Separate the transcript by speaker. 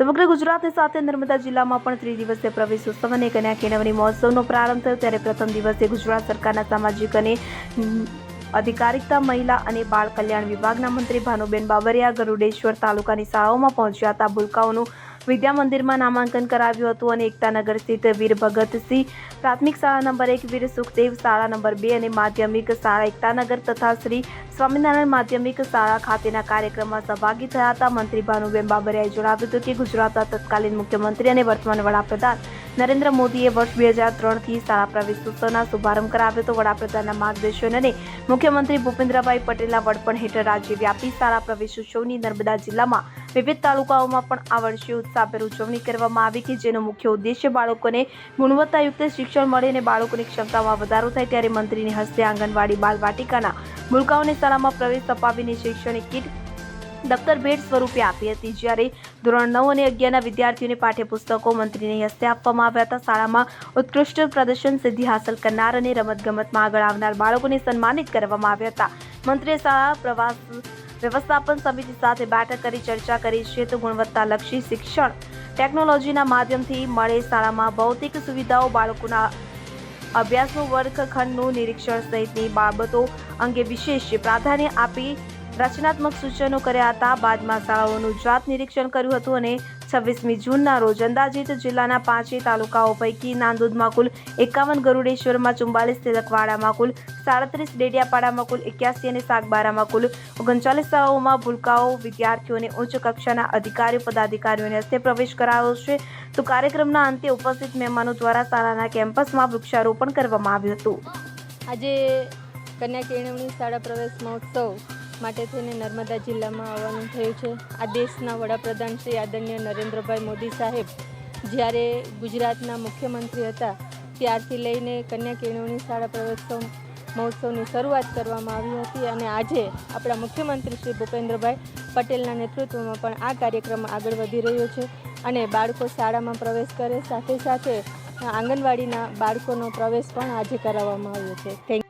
Speaker 1: સમગ્ર ગુજરાતની સાથે નર્મદા જિલ્લામાં પણ ત્રિદિવસીય પ્રવેશ ઉત્સવ અને કન્યા કેળવણી મહોત્સવનો પ્રારંભ થયો ત્યારે પ્રથમ દિવસે ગુજરાત સરકારના સામાજિક અને અધિકારિકતા, મહિલા અને બાળ કલ્યાણ વિભાગના મંત્રી ભાનુબેન બાબરિયા ગરુડેશ્વર તાલુકાની શાળાઓમાં પહોંચ્યા હતા. ભૂલકાઓનું વિદ્યા મંદિરમાં નામાંકન કરાવ્યું હતું અને એકતાનગર સ્થિત વીર ભગતસિંહ પ્રાથમિક શાળા નંબર એક, વીર સુખદેવ શાળા નંબર બે અને માધ્યમિક શાળા એકતાનગર તથા શ્રી સ્વામિનારાયણ માધ્યમિક શાળા ખાતેના કાર્યક્રમમાં સહભાગી થયા હતા. મંત્રી ભાનુબેન બાબરિયાએ જણાવ્યું હતું કે ગુજરાતના તત્કાલીન મુખ્યમંત્રી અને વર્તમાન વડાપ્રધાન નરેન્દ્ર મોદીએ વર્ષ બે હજાર ત્રણથી શાળા પ્રવેશ ઉત્સવના શુભારંભ કરાવ્યો હતો. વડાપ્રધાનના માર્ગદર્શન અને મુખ્યમંત્રી ભૂપેન્દ્રભાઈ પટેલના વડપણ હેઠળ રાજ્યવ્યાપી શાળા પ્રવેશ ઉત્સવની નર્મદા જિલ્લામાં વિવિધ તાલુકાઓમાં પણ આ વર્ષે ઉત્સાહભેર ઉજવણી કરવામાં આવી કે જેનો મુખ્ય ઉદ્દેશ્ય બાળકોને ગુણવત્તાયુક્ત શિક્ષણ મળે અને બાળકોની ક્ષમતામાં વધારો થાય ત્યારે મંત્રીની હસ્તે આંગણવાડી બાલવાટિકાના મુલકાઓને શાળામાં પ્રવેશ અપાવીને શૈક્ષણિક કીટ દફતર ભેટ સ્વરૂપે આપી હતી. જ્યારે ધોરણ નવ અને અગિયારના વિદ્યાર્થીઓને પાઠ્યપુસ્તકો મંત્રીની હસ્તે આપવામાં આવ્યા હતા. શાળામાં ઉત્કૃષ્ટ પ્રદર્શન સિદ્ધિ હાંસલ કરનાર અને રમતગમતમાં આગળ આવનાર બાળકોને સન્માનિત કરવામાં આવ્યા હતા. મંત્રીએ શાળા પ્રવાસ વ્યવસ્થાપન સમિતિ સાથે બેઠક કરી ચર્ચા કરી છે તો ગુણવત્તાલક્ષી શિક્ષણ ટેકનોલોજીના માધ્યમથી મળે શાળામાં ભૌતિક સુવિધાઓ બાળકોના અભ્યાસનું વર્ગખંડનું નિરીક્ષણ સહિતની બાબતો અંગે વિશેષ પ્રાધાન્ય આપી રચનાત્મક સૂચનો કર્યા હતા. બાદમાં શાળાઓનું જાત નિરીક્ષણ કર્યું હતું અને છવ્વીસમી જૂનના રોજ અંદાજિત જિલ્લાના પાંચેય તાલુકાઓ પૈકી નાંદોદમાં કુલ એકાવન, ગરુડેશ્વરમાં ચુમ્બાલીસ, તિલકવાડામાં કુલ સાડત્રીસ, ડેડિયાપાડામાં કુલ એક્યાસી અને સાગબારામાં કુલ ઓગણચાલીસ શાળાઓમાં ભૂલકાઓ, વિદ્યાર્થીઓને ઉચ્ચ કક્ષાના અધિકારીઓ પદાધિકારીઓને હસ્તે પ્રવેશ કરાયો છે. તો કાર્યક્રમના અંતે ઉપસ્થિત મહેમાનો દ્વારા શાળાના કેમ્પસમાં વૃક્ષારોપણ કરવામાં આવ્યું હતું.
Speaker 2: આજે કન્યા કેળવણી શાળા પ્રવેશ મહોત્સવ માટે થઈને નર્મદા જિલ્લામાં આવવાનું થયું છે. આ દેશના વડાપ્રધાન શ્રી આદરણીય નરેન્દ્રભાઈ મોદી સાહેબ જ્યારે ગુજરાતના મુખ્યમંત્રી હતા, ત્યારથી લઈને કન્યા કેળવણી શાળા પ્રવેશોત્સવ મહોત્સવની શરૂઆત કરવામાં આવી હતી અને આજે આપણા મુખ્યમંત્રી શ્રી ભૂપેન્દ્રભાઈ પટેલના નેતૃત્વમાં પણ આ કાર્યક્રમ આગળ વધી રહ્યો છે અને બાળકો શાળામાં પ્રવેશ કરે સાથે સાથે આંગણવાડીના બાળકોનો પ્રવેશ પણ આજે કરાવવામાં આવ્યો છે. થેન્ક